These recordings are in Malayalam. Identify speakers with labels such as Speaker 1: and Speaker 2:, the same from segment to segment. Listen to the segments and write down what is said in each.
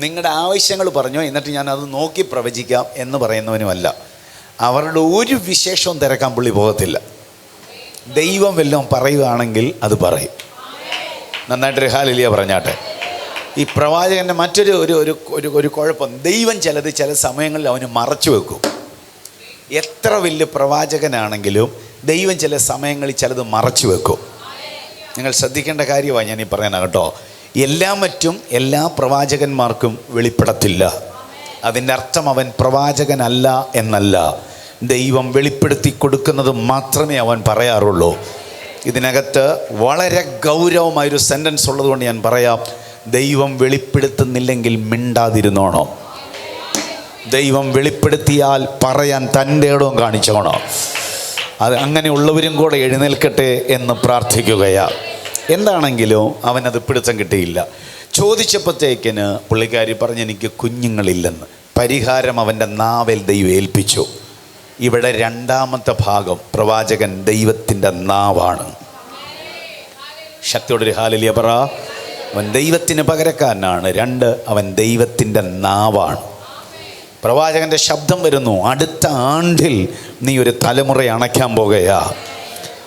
Speaker 1: നിങ്ങളുടെ ആവശ്യങ്ങൾ പറഞ്ഞു എന്നിട്ട് ഞാൻ അത് നോക്കി പ്രവചിക്കാം എന്ന് പറയുന്നവനുമല്ല. അവരുടെ ഒരു വിശേഷവും തിരക്കാൻ പുള്ളി പോകത്തില്ല. ദൈവം വല്ലതും പറയുകയാണെങ്കിൽ അത് പറയും. നന്നായിട്ട് ഹാലിലിയ പറഞ്ഞാട്ടെ. ഈ പ്രവാചകന്റെ മറ്റൊരു ഒരു ഒരു ഒരു ഒരു കുഴപ്പം ദൈവം ചിലത് ചില സമയങ്ങളിൽ അവന് മറച്ചു വെക്കും. എത്ര വലിയ പ്രവാചകനാണെങ്കിലും ദൈവം ചില സമയങ്ങളിൽ ചിലത് മറച്ചു വെക്കും. നിങ്ങൾ ശ്രദ്ധിക്കേണ്ട കാര്യമാണ് ഞാൻ ഈ പറയുന്നത് കേട്ടോ. എല്ലാ മറ്റും എല്ലാ പ്രവാചകന്മാർക്കും വെളിപ്പെടത്തില്ല. അതിന്റെ അർത്ഥം അവൻ പ്രവാചകനല്ല എന്നല്ല. ദൈവം വെളിപ്പെടുത്തി കൊടുക്കുന്നത് മാത്രമേ അവൻ പറയാറുള്ളൂ. ഇതിനകത്ത് വളരെ ഗൗരവമായൊരു സെന്റൻസ് ഉള്ളതുകൊണ്ട് ഞാൻ പറയാം. ദൈവം വെളിപ്പെടുത്തുന്നില്ലെങ്കിൽ മിണ്ടാതിരുന്നോണോ. ദൈവം വെളിപ്പെടുത്തിയാൽ പറയാൻ തന്റെ ഇടവും കാണിച്ചോണോ. അത് അങ്ങനെയുള്ളവരും കൂടെ എഴുന്നേൽക്കട്ടെ എന്ന് പ്രാർത്ഥിക്കുകയാ എന്താണെങ്കിലും അവനത് പിടുത്തം കിട്ടിയില്ല. ചോദിച്ചപ്പോഴത്തേക്കിന് പുള്ളിക്കാരി പറഞ്ഞ് എനിക്ക് കുഞ്ഞുങ്ങളില്ലെന്ന്. പരിഹാരം അവന്റെ നാവൽ ദൈവം ഏൽപ്പിച്ചു. ഇവിടെ രണ്ടാമത്തെ ഭാഗം പ്രവാചകൻ ദൈവത്തിന്റെ നാവാണ്. ശക്തിയോടൊരു ഹാലിലിയ പറ. അവൻ ദൈവത്തിന് പകരക്കാരനാണ്. രണ്ട് അവൻ ദൈവത്തിന്റെ നാവാണ്. പ്രവാചകന്റെ ശബ്ദം വരുന്നു. അടുത്ത ആണ്ടിൽ നീ ഒരു തലമുറ അണയ്ക്കാൻ പോകുകയാ.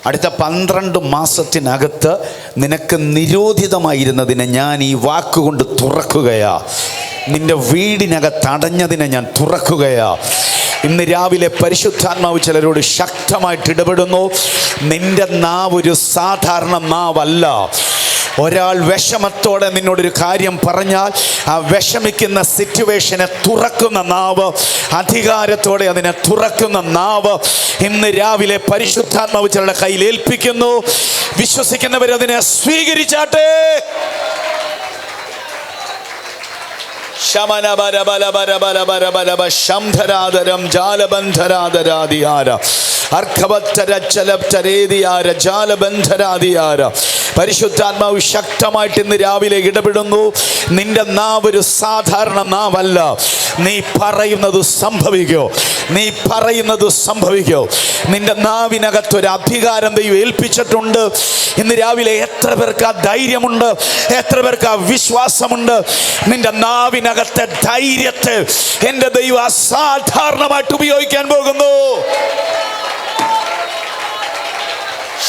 Speaker 1: അടുത്ത പന്ത്രണ്ട് മാസത്തിനകത്ത് നിനക്ക് നിരോധിതമായിരുന്നതിനെ ഞാൻ ഈ വാക്കുകൊണ്ട് തുറക്കുകയാ. നിന്റെ വീടിനകത്ത് അടഞ്ഞതിനെ ഞാൻ തുറക്കുകയാ. ഇന്ന് രാവിലെ പരിശുദ്ധാത്മാവ് ചിലരോട് ശക്തമായിട്ട് ഇടപെടുന്നു. നിന്റെ നാവ് ഒരു സാധാരണ നാവല്ല. ഒരാൾ വിഷമത്തോടെ നിന്നോടൊരു കാര്യം പറഞ്ഞാൽ ആ വിഷമിക്കുന്ന സിറ്റുവേഷനെ തുറക്കുന്ന നാവ് അധികാരത്തോടെ അതിനെ തുറക്കുന്ന നാവ് ഇന്ന് രാവിലെ പരിശുദ്ധാത്മാവ് ചിലരുടെ കയ്യിൽ ഏൽപ്പിക്കുന്നു. വിശ്വസിക്കുന്നവർ അതിനെ സ്വീകരിച്ചാട്ടെ. ശമന ബല ബല ബല ബല ബല ബല ബ ശംധരാതരം അർക്കവത്തര ചലപ്തരേദിയാര ജാലബന്ധരാദിയാര പരിശുദ്ധാത്മാവ് ശക്തമായിട്ട് ഇന്ന് രാവിലെ ഇടപെടുന്നു. നിന്റെ നാവ് ഒരു സാധാരണ നാവല്ല. നീ പറയുന്നത് സംഭവിക്കോ? നീ പറയുന്നത് സംഭവിക്കോ? നിന്റെ നാവിനകത്ത് ഒരു അധികാരം ദൈവം ഏൽപ്പിച്ചിട്ടുണ്ട്. ഇന്ന് രാവിലെ എത്ര പേർക്ക് ആ ധൈര്യമുണ്ട്? എത്ര പേർക്ക് ആ വിശ്വാസമുണ്ട്? നിന്റെ നാവിനകത്തെ ധൈര്യത്തെ എന്റെ ദൈവം അസാധാരണമായിട്ട് ഉപയോഗിക്കാൻ പോകുന്നു.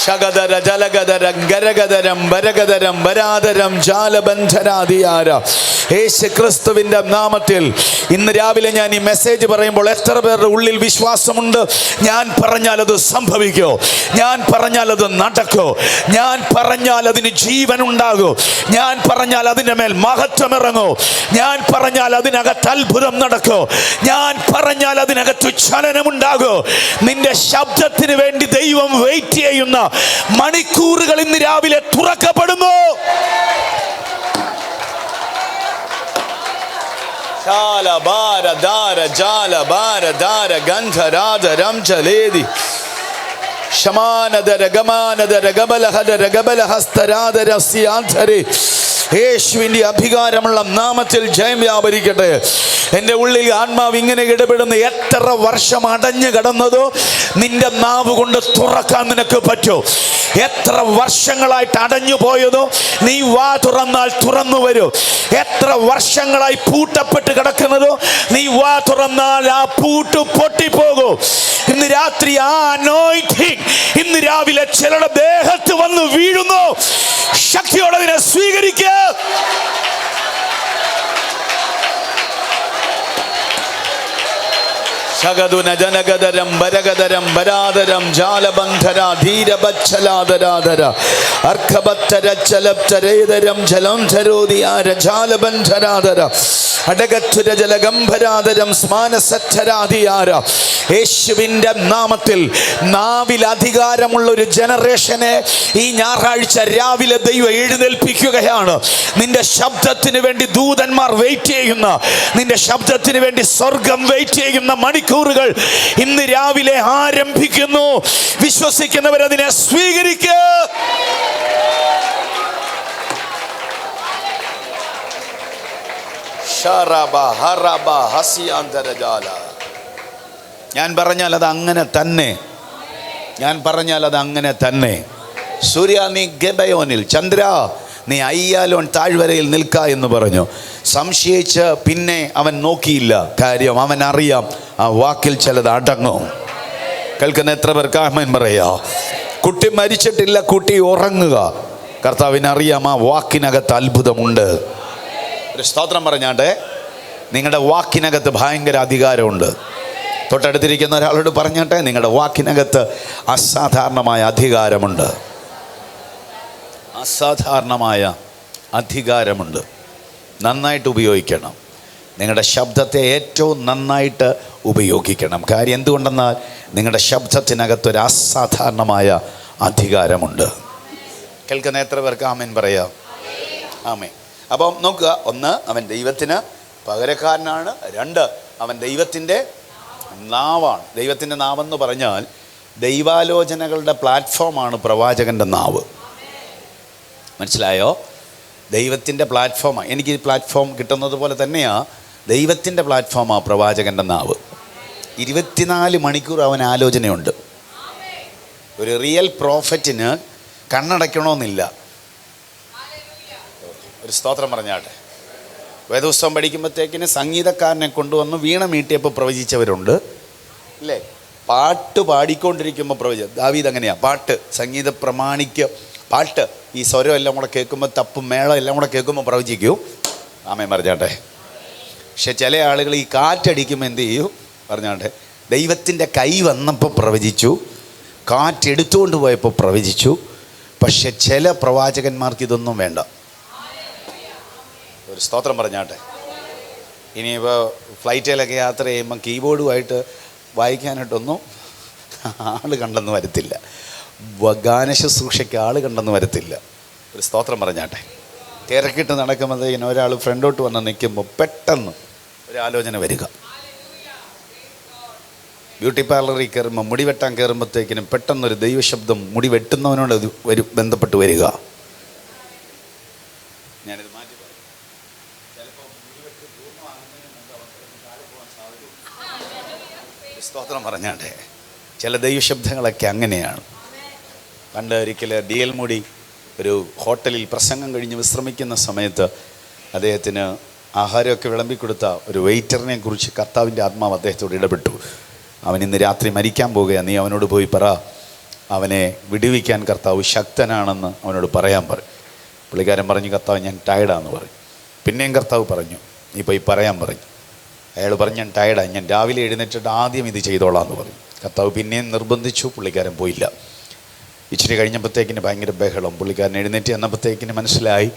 Speaker 1: ശകതര ജലഗതരം ഗരഗതരം വരഗതരം വരാതരം ജാലബന്ധരാധിയാര യേശു ക്രിസ്തുവിന്റെ നാമത്തിൽ ഇന്ന് രാവിലെ ഞാൻ ഈ മെസ്സേജ് പറയുമ്പോൾ എത്ര പേരുടെ ഉള്ളിൽ വിശ്വാസമുണ്ട്? ഞാൻ പറഞ്ഞാൽ അത് സംഭവിക്കോ? ഞാൻ പറഞ്ഞാൽ അത് നടക്കോ? ഞാൻ പറഞ്ഞാൽ അതിന് ജീവൻ ഉണ്ടാകോ. ഞാൻ പറഞ്ഞാൽ അതിന്റെ മേൽ മഹത്വം ഇറങ്ങോ. ഞാൻ പറഞ്ഞാൽ അതിനകത്ത് അത്ഭുതം നടക്കോ. ഞാൻ പറഞ്ഞാൽ അതിനകത്ത് ചലനമുണ്ടാകോ നിന്റെ ശബ്ദത്തിന് വേണ്ടി ദൈവം വെയിറ്റ് ചെയ്യുന്ന മണിക്കൂറുകൾ ഇന്ന് രാവിലെ തുറക്കപ്പെടുന്നു. ശാല ബാര ദാര ജാല ബാര ദാര ഗന്ധരാധരം ചലേതി ശമാനദര ഗമാനദര ഗബലഹദര ഗബലഹസ്തരാധര യേശുവിന്റെ അധികാരമുള്ള നാമത്തിൽ ജയം വ്യാപരിക്കട്ടെ. എന്റെ ഉള്ളിൽ ആത്മാവ് ഇങ്ങനെ ഇടപെടുന്ന എത്ര വർഷം അടഞ്ഞു കിടന്നതോ നിന്റെ നാവ് കൊണ്ട് തുറക്കാൻ നിനക്ക് പറ്റോ? എത്ര വർഷങ്ങളായിട്ട് അടഞ്ഞു പോയതോ? നീ വാ തുറന്നാൽ തുറന്നു വരൂ. എത്ര വർഷങ്ങളായി പൂട്ടപ്പെട്ട് കിടക്കുന്നതോ? നീ വാ തുറന്നാൽ ആ പൂട്ട് പൊട്ടിപ്പോകൂ. ഇന്ന് രാത്രി ആ anointing ഇന്ന് രാവിലെ ചിലരുടെ ദേഹത്ത് വന്ന് വീഴുന്നു. ശക്തിയോടെ അതിനെ സ്വീകരിക്കുക ശകതുന ജനഗദരം വരഗദരം വരാതരം ജാലബന്ധര ധീരബച്ഛലാദരാധര അർക്കബത്തര ചലപ്തരേതരം ജലം ധരോദിയാര ജാലബന്ധരാധര അടകച്ചുര ജലഗംഭരാതരം സ്മാനസച്ചരാധിയാര യേശുവിന്റെ നാമത്തിൽ നാവിൽ അധികാരമുള്ള ഒരു ജനറേഷനെ ഈ ഞായറാഴ്ച രാവിലെ ദൈവം എഴുന്നേൽപ്പിക്കുകയാണ്. നിന്റെ ശബ്ദത്തിന് വേണ്ടി ദൂതന്മാർ വെയിറ്റ് ചെയ്യുന്ന നിന്റെ ശബ്ദത്തിന് വേണ്ടി സ്വർഗം വെയിറ്റ് ചെയ്യുന്ന മണിക്കൂറുകൾ ഇന്ന് രാവിലെ ആരംഭിക്കുന്നു. വിശ്വസിക്കുന്നവർ അതിനെ സ്വീകരിക്കുക ഞാൻ പറഞ്ഞാൽ അത് അങ്ങനെ തന്നെ. ഞാൻ പറഞ്ഞാൽ അത് അങ്ങനെ തന്നെ. സൂര്യ നീ ഗബയോനിൽ ചന്ദ്ര നീ അയ്യാലോൻ താഴ്വരയിൽ നിൽക്ക എന്ന് പറഞ്ഞു. സംശയിച്ച് പിന്നെ അവൻ നോക്കിയില്ല. കാര്യം അവൻ അറിയാം. ആ വാക്കിൽ ചിലത് അടങ്ങും. കേൾക്കുന്ന എത്ര പേർക്ക് ആമൻ പറയാ? കുട്ടി മരിച്ചിട്ടില്ല കുട്ടി ഉറങ്ങുക. കർത്താവിന് അറിയാം ആ വാക്കിനകത്ത് അത്ഭുതമുണ്ട്. ഒരു സ്തോത്രം പറഞ്ഞാട്ടെ നിങ്ങളുടെ വാക്കിനകത്ത് ഭയങ്കര അധികാരമുണ്ട്. തൊട്ടടുത്തിരിക്കുന്ന ഒരാളോട് പറഞ്ഞാട്ടെ നിങ്ങളുടെ വാക്കിനകത്ത് അസാധാരണമായ അധികാരമുണ്ട്. അസാധാരണമായ അധികാരമുണ്ട്. നന്നായിട്ട് ഉപയോഗിക്കണം. നിങ്ങളുടെ ശബ്ദത്തെ ഏറ്റവും നന്നായിട്ട് ഉപയോഗിക്കണം. കാര്യം എന്തുകൊണ്ടെന്നാൽ നിങ്ങളുടെ ശബ്ദത്തിനകത്തൊരു അസാധാരണമായ അധികാരമുണ്ട്. കേൾക്കുന്ന എത്ര പേർക്ക് ആമേൻ പറയാം? ആമേ അപ്പം നോക്കുക. ഒന്ന് അവൻ ദൈവത്തിന് പകരക്കാരനാണ്. രണ്ട് അവൻ ദൈവത്തിന്റെ നാവാണ്. ദൈവത്തിന്റെ നാവെന്ന് പറഞ്ഞാൽ ദൈവാലോചനകളുടെ പ്ലാറ്റ്ഫോമാണ് പ്രവാചകന്റെ നാവ്. മനസ്സിലായോ? ദൈവത്തിന്റെ പ്ലാറ്റ്ഫോമാണ് എനിക്ക് ഈ പ്ലാറ്റ്ഫോം കിട്ടുന്നത് പോലെ തന്നെയാണ് ദൈവത്തിന്റെ പ്ലാറ്റ്ഫോമാണ് പ്രവാചകന്റെ നാവ്. ഇരുപത്തിനാല് മണിക്കൂർ അവൻ ആലോചനയുണ്ട്. ഒരു റിയൽ പ്രോഫറ്റിന് കണ്ണടയ്ക്കണമെന്നില്ല. ഒരു സ്തോത്രം പറഞ്ഞാട്ടെ. വേദോത്സവം പഠിക്കുമ്പോഴത്തേക്കിന് സംഗീതക്കാരനെ കൊണ്ടുവന്ന് വീണ മീട്ടിയപ്പോൾ പ്രവചിച്ചവരുണ്ട്. അല്ലേ പാട്ട് പാടിക്കൊണ്ടിരിക്കുമ്പോൾ പ്രവചിച്ച ദാവീദ് അങ്ങനെയാണ് പാട്ട് സംഗീത പ്രമാണിക്ക് പാട്ട്. ഈ സ്വരം എല്ലാം കൂടെ കേൾക്കുമ്പോൾ തപ്പും മേളം എല്ലാം കൂടെ കേൾക്കുമ്പോൾ പ്രവചിക്കൂ. ആമേ പറഞ്ഞാട്ടെ പക്ഷെ ചില ആളുകൾ ഈ കാറ്റടിക്കുമ്പോൾ എന്ത് ചെയ്യൂ? പറഞ്ഞാട്ടെ ദൈവത്തിന്റെ കൈ വന്നപ്പോൾ പ്രവചിച്ചു. കാറ്റെടുത്തുകൊണ്ട് പോയപ്പോൾ പ്രവചിച്ചു. പക്ഷെ ചില പ്രവാചകന്മാർക്ക് ഇതൊന്നും വേണ്ട. ഒരു സ്തോത്രം പറഞ്ഞാട്ടെ. ഇനിയിപ്പോൾ ഫ്ലൈറ്റിലൊക്കെ യാത്ര ചെയ്യുമ്പോൾ കീബോർഡുമായിട്ട് വായിക്കാനായിട്ടൊന്നും ആൾ കണ്ടെന്ന് വരത്തില്ല. വ- ഗാനശുശ്രൂഷയ്ക്ക് ആൾ കണ്ടെന്ന് വരത്തില്ല. ഒരു സ്തോത്രം പറഞ്ഞാട്ടെ. തിരക്കിട്ട് നടക്കുമ്പോഴത്തേക്കിന് ഒരാൾ ഫ്രണ്ടോട്ട് വന്ന് നിൽക്കുമ്പോൾ പെട്ടെന്ന് ഒരു ആലോചന വരിക. ബ്യൂട്ടി പാർലറിൽ കയറുമ്പോൾ മുടി വെട്ടാൻ കയറുമ്പോഴത്തേക്കിനും പെട്ടെന്നൊരു ദൈവശബ്ദം മുടി വെട്ടുന്നവനോട് വരും ബന്ധപ്പെട്ട് വരിക. ഞാനിത് മാറ്റി. സ്തോത്രം പറഞ്ഞാട്ടെ. ചില ദൈവശബ്ദങ്ങളൊക്കെ അങ്ങനെയാണ്. പണ്ട് ഒരിക്കൽ ഡി എൽ മുടി ഒരു ഹോട്ടലിൽ പ്രസംഗം കഴിഞ്ഞ് വിശ്രമിക്കുന്ന സമയത്ത് അദ്ദേഹത്തിന് ആഹാരമൊക്കെ വിളമ്പിക്കൊടുത്ത ഒരു വെയിറ്ററിനെ കുറിച്ച് കർത്താവിന്റെ ആത്മാവ് അദ്ദേഹത്തോട് ഇടപെട്ടു. അവൻ ഇന്ന് രാത്രി മരിക്കാൻ പോകുകയാണ് നീ അവനോട് പോയി പറ. അവനെ വിടുവിക്കാൻ കർത്താവ് ശക്തനാണെന്ന് അവനോട് പറയാൻ പറയും പുള്ളിക്കാരൻ പറഞ്ഞു കർത്താവ് ഞാൻ ടയർഡാന്ന് പറഞ്ഞു. പിന്നെയും കർത്താവ് പറഞ്ഞു നീ പോയി പറയാൻ പറഞ്ഞു. അയാൾ പറഞ്ഞു ഞാൻ ടയർഡാണ് ഞാൻ രാവിലെ എഴുന്നേറ്റിട്ട് ആദ്യം ഇത് ചെയ്തോളാം എന്ന് പറഞ്ഞു. കർത്താവ് പിന്നെയും നിർബന്ധിച്ചു പുള്ളിക്കാരൻ പോയില്ല. ഇച്ചിരി കഴിഞ്ഞപ്പോഴത്തേക്കിന് ഭയങ്കര ബഹളം. പുള്ളിക്കാരൻ എഴുന്നേറ്റ് വന്നപ്പോഴത്തേക്കിന് മനസ്സിലായി.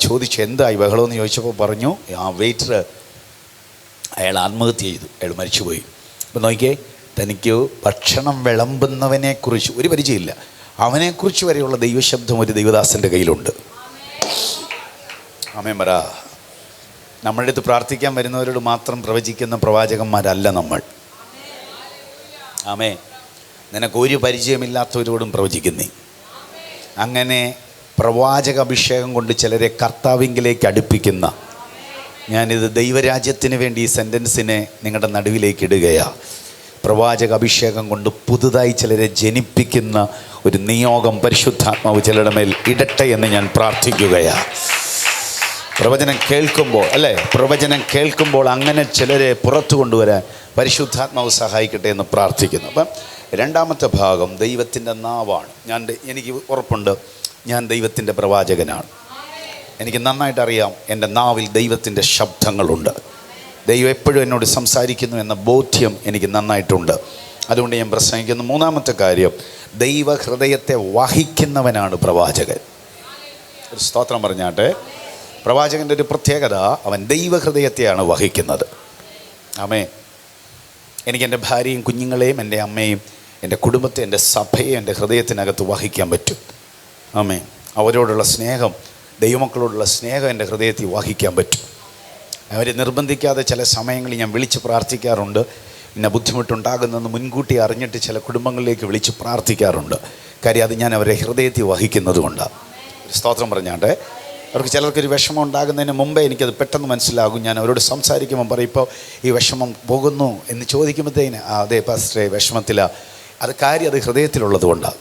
Speaker 1: ചോദിച്ചു എന്തായി? എന്ന് ചോദിച്ചപ്പോൾ പറഞ്ഞു ആ വെയിറ്റർ അയാൾ ആത്മഹത്യ ചെയ്തു. അയാൾ മരിച്ചുപോയി. അപ്പം നോക്കിയേ തനിക്ക് ഭക്ഷണം വിളമ്പുന്നവനെക്കുറിച്ച് ഒരു പരിചയമില്ല. അവനെക്കുറിച്ച് വരെയുള്ള ദൈവശബ്ദം ഒരു ദൈവദാസന്റെ കയ്യിലുണ്ട്. അമേ പറ. നമ്മളുടെ അടുത്ത് പ്രാർത്ഥിക്കാൻ വരുന്നവരോട് മാത്രം പ്രവചിക്കുന്ന പ്രവാചകന്മാരല്ല നമ്മൾ. ആമേ നിനക്ക് ഒരു പരിചയമില്ലാത്തവരോടും പ്രവചിക്കുന്നേ. അങ്ങനെ പ്രവാചക അഭിഷേകം കൊണ്ട് ചിലരെ കർത്താവിങ്കിലേക്ക് അടുപ്പിക്കുന്ന ഞാനിത് ദൈവരാജ്യത്തിന് വേണ്ടി ഈ സെന്റൻസിനെ നിങ്ങളുടെ നടുവിലേക്ക് ഇടുകയാണ് പ്രവാചക അഭിഷേകം കൊണ്ട് പുതുതായി ചിലരെ ജനിപ്പിക്കുന്ന ഒരു നിയോഗം പരിശുദ്ധാത്മാവ് ചിലരുടെ മേൽ ഇടട്ടെ എന്ന് ഞാൻ പ്രാർത്ഥിക്കുകയാണ് പ്രവചനം കേൾക്കുമ്പോൾ അല്ലേ? പ്രവചനം കേൾക്കുമ്പോൾ അങ്ങനെ ചിലരെ പുറത്തു കൊണ്ടുവരാൻ പരിശുദ്ധാത്മാവ് സഹായിക്കട്ടെ എന്ന് പ്രാർത്ഥിക്കുന്നു. അപ്പം രണ്ടാമത്തെ ഭാഗം ദൈവത്തിന്റെ നാവാണ്. ഞാൻ എനിക്ക് ഉറപ്പുണ്ട്. ഞാൻ ദൈവത്തിന്റെ പ്രവാചകനാണ്. എനിക്ക് നന്നായിട്ട് അറിയാം എന്റെ നാവിൽ ദൈവത്തിന്റെ ശബ്ദങ്ങളുണ്ട്. ദൈവം എപ്പോഴും എന്നോട് സംസാരിക്കുന്നു എന്ന ബോധ്യം എനിക്ക് നന്നായിട്ടുണ്ട്. അതുകൊണ്ട് ഞാൻ പ്രസംഗിക്കുന്നു. മൂന്നാമത്തെ കാര്യം ദൈവ ഹൃദയത്തെ വഹിക്കുന്നവനാണ് പ്രവാചകൻ. ഒരു സ്തോത്രം പറഞ്ഞാട്ടെ. പ്രവാചകന്റെ ഒരു പ്രത്യേകത അവൻ ദൈവഹൃദയത്തെയാണ് വഹിക്കുന്നത്. ആമേ എനിക്ക് എന്റെ ഭാര്യയും കുഞ്ഞുങ്ങളെയും എന്റെ അമ്മയും എന്റെ കുടുംബത്തെ എന്റെ സഭയെ എന്റെ ഹൃദയത്തിനകത്ത് വഹിക്കാൻ പറ്റും. ആമേ അവരോടുള്ള സ്നേഹം ദൈവമക്കളോടുള്ള സ്നേഹം എന്റെ ഹൃദയത്തിൽ വഹിക്കാൻ പറ്റും. അവരെ നിർബന്ധിക്കാതെ ചില സമയങ്ങളിൽ ഞാൻ വിളിച്ച് പ്രാർത്ഥിക്കാറുണ്ട്. പിന്നെ ബുദ്ധിമുട്ടുണ്ടാകുന്നെന്ന് മുൻകൂട്ടി അറിഞ്ഞിട്ട് ചില കുടുംബങ്ങളിലേക്ക് വിളിച്ച് പ്രാർത്ഥിക്കാറുണ്ട്. കാര്യം അത് ഞാൻ അവരെ ഹൃദയത്തിൽ വഹിക്കുന്നത് കൊണ്ടാണ്. ഒരു സ്തോത്രം പറഞ്ഞാട്ടെ. അവർക്ക് ചിലർക്കൊരു വിഷമം ഉണ്ടാകുന്നതിന് മുമ്പേ എനിക്കത് പെട്ടെന്ന് മനസ്സിലാകും. ഞാൻ അവരോട് സംസാരിക്കുമ്പോൾ പറയും ഇപ്പോൾ ഈ വിഷമം പോകുന്നു? എന്ന് ചോദിക്കുമ്പോഴത്തേന് ആ അതെ പാസ്റ്ററെ വിഷമത്തിലാണ് അത് കാര്യം അത് ഹൃദയത്തിലുള്ളത് കൊണ്ടാണ്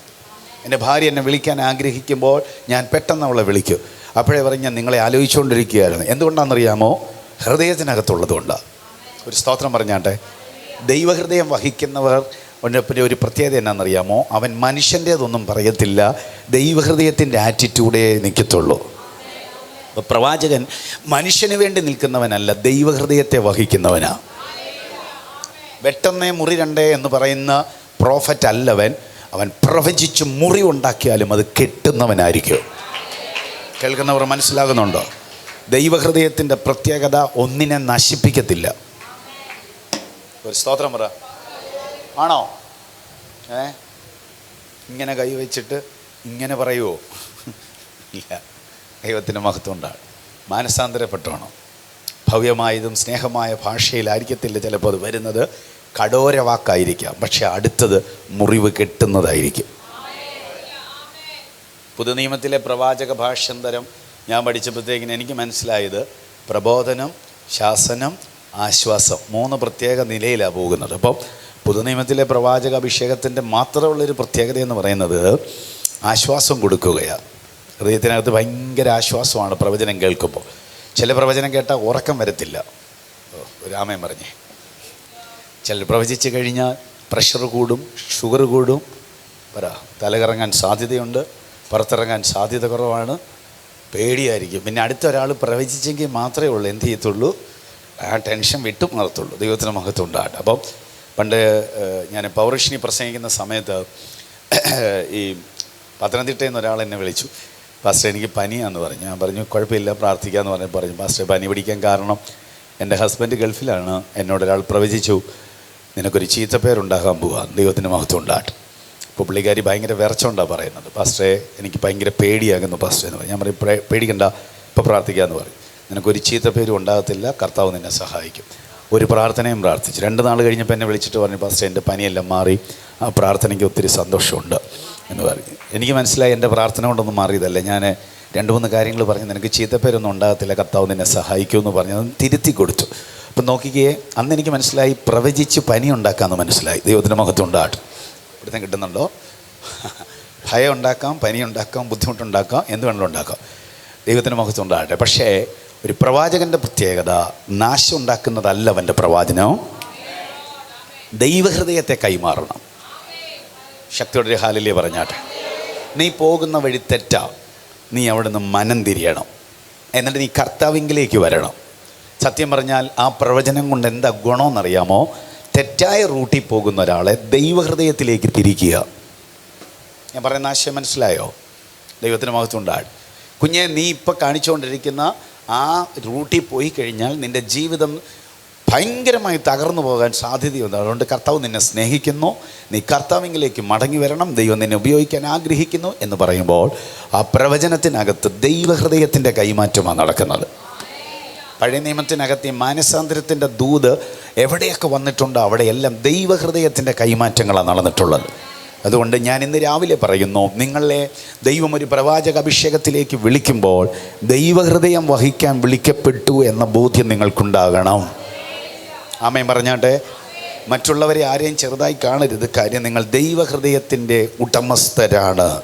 Speaker 1: എന്റെ ഭാര്യ എന്നെ വിളിക്കാൻ ആഗ്രഹിക്കുമ്പോൾ ഞാൻ പെട്ടെന്ന് അവളെ വിളിക്കും. അപ്പോഴേ പറഞ്ഞ് ഞാൻ നിങ്ങളെ ആലോചിച്ചുകൊണ്ടിരിക്കുകയായിരുന്നു. എന്തുകൊണ്ടാണെന്നറിയാമോ? ഹൃദയത്തിനകത്തുള്ളത് കൊണ്ടാണ് ഒരു സ്തോത്രം പറഞ്ഞാട്ടെ. ദൈവഹൃദയം വഹിക്കുന്നവർ പിന്നെ ഒരു പ്രത്യേകത എന്നാണെന്നറിയാമോ? അവൻ മനുഷ്യന്റേതൊന്നും പറയത്തില്ല. ദൈവഹൃദയത്തിന്റെ ആറ്റിറ്റ്യൂഡേ നിൽക്കത്തുള്ളൂ. അപ്പോൾ പ്രവാചകൻ മനുഷ്യന് വേണ്ടി നിൽക്കുന്നവനല്ല ദൈവഹൃദയത്തെ വഹിക്കുന്നവനാണ് വെട്ടന്നേ മുറി രണ്ടേ എന്ന് പറയുന്ന പ്രോഫറ്റ് അല്ലവൻ അവൻ പ്രവചിച്ച് മുറി ഉണ്ടാക്കിയാലും അത് കെട്ടുന്നവനായിരിക്കും. കേൾക്കുന്നവർ മനസ്സിലാകുന്നുണ്ടോ? ദൈവഹൃദയത്തിന്റെ പ്രത്യേകത ഒന്നിനെ നശിപ്പിക്കത്തില്ല. ഒരു സ്തോത്രം പറ. ആണോ? ഏ? ഇങ്ങനെ കൈവച്ചിട്ട് ഇങ്ങനെ പറയുമോ ഇല്ല. ദൈവത്തിന്റെ മഹത്വം ഉണ്ടാണ് മാനസാന്തരപ്പെട്ടോണം ഭവ്യമായതും സ്നേഹമായ ഭാഷയിലായിരിക്കത്തില്ല ചിലപ്പോൾ അത് വരുന്നത്. കടോര വാക്കായിരിക്കാം. പക്ഷെ അടുത്തത് മുറിവ് കെട്ടുന്നതായിരിക്കും. പുതുനിയമത്തിലെ പ്രവാചക ഭാഷാന്തരം ഞാൻ പഠിച്ചപ്പോഴത്തേക്കിന് എനിക്ക് മനസ്സിലായത് പ്രബോധനം ശാസനം ആശ്വാസം മൂന്ന് പ്രത്യേക നിലയിലാണ് പോകുന്നത്. അപ്പം പുതുനിയമത്തിലെ പ്രവാചക അഭിഷേകത്തിന്റെ മാത്രമുള്ളൊരു പ്രത്യേകത എന്ന് പറയുന്നത് ആശ്വാസം കൊടുക്കുകയാണ് ഹൃദയത്തിനകത്ത് ഭയങ്കര ആശ്വാസമാണ് പ്രവചനം കേൾക്കുമ്പോൾ. ചില പ്രവചനം കേട്ടാൽ ഉറക്കം വരത്തില്ല. ഓ, രാമൻ പറഞ്ഞേ. ചിലർ പ്രവചിച്ച് കഴിഞ്ഞാൽ പ്രഷർ കൂടും ഷുഗർ കൂടും. വരാ തലകറങ്ങാൻ സാധ്യതയുണ്ട് പുറത്തിറങ്ങാൻ സാധ്യത കുറവാണ്. പേടിയായിരിക്കും. പിന്നെ അടുത്ത ഒരാൾ പ്രവചിച്ചെങ്കിൽ മാത്രമേ ഉള്ളൂ എന്ത് ചെയ്യത്തുള്ളൂ? ആ ടെൻഷൻ വിട്ടു മാറത്തുള്ളൂ ദൈവത്തിന് മഹത്വം ഉണ്ടാകട്ടെ. അപ്പം പണ്ട് ഞാൻ പൗർഷിണി പ്രസംഗിക്കുന്ന സമയത്ത് ഈ പത്തനംതിട്ടയിൽ നിന്ന് ഒരാൾ എന്നെ വിളിച്ചു. പാസ്റ്റർ എനിക്ക് പനിയാണെന്ന് പറഞ്ഞു. ഞാൻ പറഞ്ഞു കുഴപ്പമില്ല പ്രാർത്ഥിക്കാമെന്ന് പറഞ്ഞു പറഞ്ഞു പാസ്റ്റർ പനി പിടിക്കാൻ കാരണം എന്റെ ഹസ്ബൻഡ് ഗൾഫിലാണ്. എന്നോട് ഒരാൾ പ്രവചിച്ചു. നിനക്കൊരു ചീത്തപ്പേരുണ്ടാകാൻ പോവാ. ദൈവത്തിന്റെ മഹത്വം ഉണ്ടാകട്ടെ. പുള്ളിക്കാരി ഭയങ്കര വിറച്ചുകൊണ്ടാണ് പറയുന്നത്. പാസ്റ്ററെ എനിക്ക് ഭയങ്കര പേടിയാകുന്നു പാസ്റ്റർ എന്ന് പറഞ്ഞു ഞാൻ പറയും "പ്രേ- പേടിക്കണ്ട. ഇപ്പോൾ പ്രാർത്ഥിക്കാമെന്ന് പറയും. നിനക്കൊരു ചീത്തപ്പേരും ഉണ്ടാകത്തില്ല. കർത്താവ് നിന്നെ സഹായിക്കും. ഒരു പ്രാർത്ഥനയും പ്രാർത്ഥിച്ചു. രണ്ട് നാൾ കഴിഞ്ഞപ്പോൾ എന്നെ വിളിച്ചിട്ട് പറഞ്ഞു പാസ്റ്റർ എന്റെ പനിയെല്ലാം മാറി. ആ പ്രാർത്ഥനയ്ക്ക് ഒത്തിരി സന്തോഷമുണ്ട്. എന്ന് പറഞ്ഞു. എനിക്ക് മനസ്സിലായി എന്റെ പ്രാർത്ഥന കൊണ്ടൊന്നും മാറിയതല്ല. ഞാൻ രണ്ട് മൂന്ന് കാര്യങ്ങൾ പറഞ്ഞു. നിനക്ക് ചീത്തപ്പേരൊന്നും ഉണ്ടാകത്തില്ല. കർത്താവ് നിന്നെ സഹായിക്കുമെന്ന് പറഞ്ഞു അത് തിരുത്തി കൊടുത്തു. അപ്പം നോക്കിക്കേ അന്ന് എനിക്ക് മനസ്സിലായി പ്രവചിച്ച് പനി ഉണ്ടാക്കാമെന്ന് മനസ്സിലായി. ദൈവത്തിന്റെ മഹത്വം ഉണ്ടാകട്ടെ. ഇവിടുത്തെ കിട്ടുന്നുണ്ടോ? ഭയം ഉണ്ടാക്കാം പനി ഉണ്ടാക്കാം ബുദ്ധിമുട്ടുണ്ടാക്കാം എന്ത് വേണമെങ്കിലും ഉണ്ടാക്കാം. ദൈവത്തിന്റെ മഹത്വം ഉണ്ടാകട്ടെ. പക്ഷേ ഒരു പ്രവാചകന്റെ പ്രത്യേകത നാശം ഉണ്ടാക്കുന്നതല്ല അവന്റെ പ്രവാചനം. ദൈവഹൃദയത്തെ കൈമാറണം. ശക്തിയുടെ ഒരു ഹാലിലേ പറഞ്ഞാട്ടെ. നീ പോകുന്ന വഴി തെറ്റാ. നീ അവിടെ നിന്ന് മനം തിരിയണം എന്നിട്ട് നീ കർത്താവിങ്കിലേക്ക് വരണം. സത്യം പറഞ്ഞാൽ ആ പ്രവചനം കൊണ്ട് എന്താ ഗുണമെന്നറിയാമോ തെറ്റായ റൂട്ടിൽ പോകുന്ന ഒരാളെ ദൈവഹൃദയത്തിലേക്ക് തിരിക്കുക. ഞാൻ പറയുന്ന ആശയം മനസ്സിലായോ? ദൈവത്തിന് മഹത്വം ഉണ്ടാകും കുഞ്ഞെ നീ ഇപ്പം കാണിച്ചുകൊണ്ടിരിക്കുന്ന ആ റൂട്ടിൽ പോയി കഴിഞ്ഞാൽ നിന്റെ ജീവിതം ഭയങ്കരമായി തകർന്നു പോകാൻ സാധ്യതയുണ്ട്. അതുകൊണ്ട് കർത്താവ് നിന്നെ സ്നേഹിക്കുന്നു. നീ കർത്താവിങ്കിലേക്ക് മടങ്ങി വരണം. ദൈവം നിന്നെ ഉപയോഗിക്കാൻ ആഗ്രഹിക്കുന്നു എന്ന് പറയുമ്പോൾ ആ പ്രവചനത്തിനകത്ത് ദൈവഹൃദയത്തിന്റെ കൈമാറ്റമാണ് നടക്കുന്നത്. പഴയ നിയമത്തിനകത്ത് ഈ മാനസാന്തരത്തിന്റെ ദൂത് എവിടെയൊക്കെ വന്നിട്ടുണ്ടോ അവിടെയെല്ലാം ദൈവഹൃദയത്തിന്റെ കൈമാറ്റങ്ങളാണ് നടന്നിട്ടുള്ളത്. അതുകൊണ്ട് ഞാൻ ഇന്ന് രാവിലെ പറയുന്നു നിങ്ങളെ ദൈവം ഒരു പ്രവാചക അഭിഷേകത്തിലേക്ക് വിളിക്കുമ്പോൾ ദൈവഹൃദയം വഹിക്കാൻ വിളിക്കപ്പെട്ടു എന്ന ബോധ്യം നിങ്ങൾക്കുണ്ടാകണം. ആമയും പറഞ്ഞാട്ടെ? മറ്റുള്ളവരെ ആരെയും ചെറുതായി കാണരുത്. കാര്യം നിങ്ങൾ ദൈവഹൃദയത്തിന്റെ ഉടമസ്ഥരാണ്.